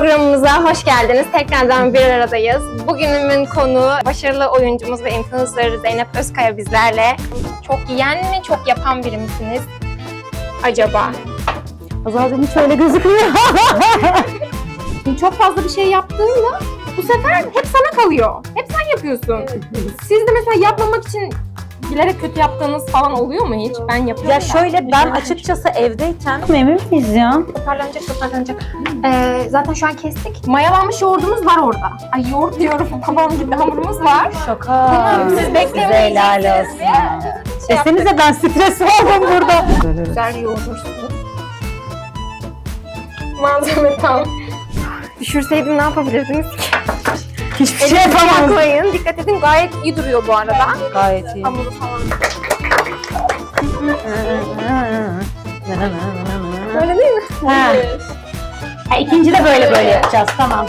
Programımıza hoş geldiniz. Tekrardan bir aradayız. Bugünümün konuğu başarılı oyuncumuz ve influencer Zeynep Özkaya bizlerle. Çok yiyen mi, çok yapan biri misiniz? Acaba? Zaten hiç öyle gözükmüyor. Çok fazla bir şey yaptığında bu sefer hep sana kalıyor. Hep sen yapıyorsun. Siz de mesela yapmamak için bilerek kötü yaptığınız falan oluyor mu hiç? Ben yapıyorum. ya şöyle ben açıkçası evdeyken emin miyiz ya? Toparlanacak, toparlanacak. Ee, zaten şu an kestik. Mayalanmış yoğurdumuz var orada. Ay yoğurt diyorum. Babam gibi hamurumuz var. Şaka. Siz beklemeyeceksiniz helal olsun. Şey yaptık. Desenize ben stres oldum burada. Güzel yoğurursunuz. Malzeme tam. Düşürseydim ne yapabilirdiniz ki? Hiçbir şey Elinize yapamam. koyun. Dikkat edin gayet iyi duruyor bu arada. Gayet iyi. Hamuru falan. Öyle değil mi? Ha. Ha, ikinci de böyle böyle yapacağız tamam.